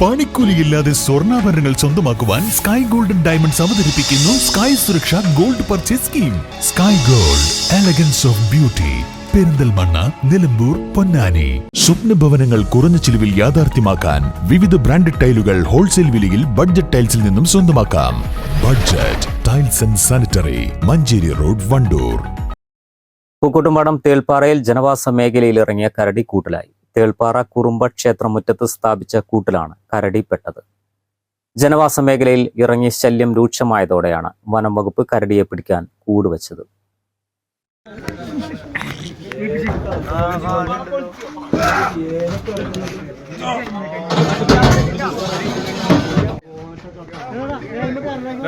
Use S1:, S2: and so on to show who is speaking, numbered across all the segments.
S1: പണിക്കൂലിയില്ലാതെ സ്വർണാഭരണങ്ങൾ സ്വന്തമാക്കുവാൻ sky golden diamonds അവതരിപ്പിക്കുന്നു sky Suraksha gold purchase scheme sky gold elegance of beauty Perinthalmanna Nilambur Ponnani. സ്വപ്ന ഭവനങ്ങൾ കുറഞ്ഞ ചിലവിൽ യാഥാർത്ഥ്യമാക്കാൻ വിവിധ ബ്രാൻഡഡ് ടൈലുകൾ ഹോൾസെയിൽ വിലയിൽ ബഡ്ജറ്റ് ടൈൽസിൽ നിന്നും സ്വന്തമാക്കാം. Budget tiles and sanitary Manjeri road Vandoor.
S2: Pookkottumpadam തേൽപ്പാറയിൽ ജനവാസ മേഖലയിൽ ഇറങ്ങിയ കരടി കൂട്ടിലായി തേൾപ്പാറ കുറുമ്പ ക്ഷേത്രമുറ്റത്ത് സ്ഥാപിച്ച കൂട്ടിലാണ് കരടിപ്പെട്ടത്. ജനവാസ മേഖലയിൽ ഇറങ്ങിയ ശല്യം രൂക്ഷമായതോടെയാണ് വനം വകുപ്പ് കരടിയെ പിടിക്കാൻ കൂടുവച്ചത്.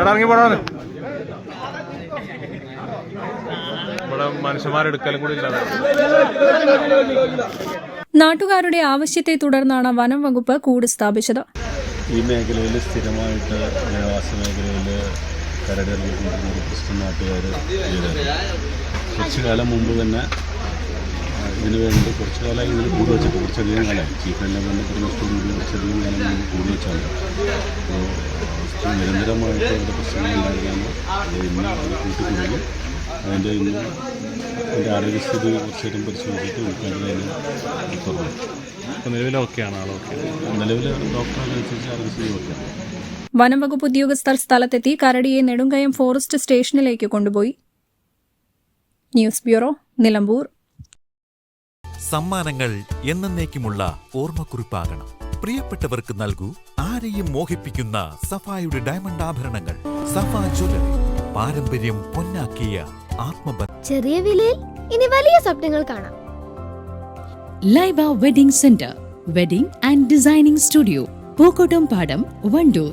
S3: ഇറങ്ങി ഇവിടെ മനുഷ്യന്മാരെടുക്കലും കൂടി
S4: നാട്ടുകാരുടെ ആവശ്യത്തെ തുടർന്നാണ് വനം വകുപ്പ് കൂട് സ്ഥാപിച്ചത്.
S5: ഈ മേഖലയിൽ സ്ഥിരമായിട്ട് ജനവാസ മേഖലയിൽ കരടിറങ്ങിക്കൊണ്ടിരുന്ന ക്രിസ്ത്യൻ നാട്ടുകാർ കുറച്ചു കാലം മുമ്പ് തന്നെ ഇതിനു വേണ്ടി കുറച്ചു കാലമായി ഇതിന് കൂട് വെച്ചിട്ട് കുറച്ചധികം കാലം ചീഫ് എന്നെ ബന്ധപ്പെടുന്നതോടുകൂടി കുറച്ചധികം കാലം മുമ്പ് കൂട് വെച്ചാണ്. അപ്പോൾ നിരന്തരമായിട്ട് ഇവിടെ പ്രശ്നങ്ങൾ ഉണ്ടായിരുന്നു അത് ഇന്ന് കൂട്ടിക്കൊടുക്കും അതിന്റെ ഇന്ന് അതിന്റെ ആരോഗ്യസ്ഥിതി കുറച്ചേരം പരിശോധിച്ചിട്ട് ഉൾക്കൊള്ളുന്നതിന് തുറന്നു
S3: നിലവിൽ ഓക്കെയാണ് ആളൊക്കെ
S5: നിലവിൽ ഡോക്ടറിനനുസരിച്ച് ആരോഗ്യസ്ഥിതി ഓക്കെയാണ്
S4: വനംവകുപ്പ് ഉദ്യോഗസ്ഥർ സ്ഥലത്തെത്തി കരടിയെ നെടുങ്കയം ഫോറസ്റ്റ് സ്റ്റേഷനിലേക്ക് കൊണ്ടുപോയി. News bureau Nilambur.
S6: സമ്മാനങ്ങൾ എന്നേക്കുമുള്ള ഓർമ്മക്കുറിപ്പാകണം. പ്രിയപ്പെട്ടവർക്ക് നൽകൂ ആരെയും മോഹിപ്പിക്കുന്ന സഫായുടെ ഡയമണ്ട് ആഭരണങ്ങൾ. സഫ ജ്വല്ലറി. പാരമ്പര്യം പൊന്നാക്കിയ ആത്മബന്ധം.
S7: ചെറിയ വിലയിൽ ഇനി വലിയ സ്വപ്നങ്ങൾ കാണാം.
S8: Laiba wedding centre wedding and designing studio Pookkottumpadam Vandoor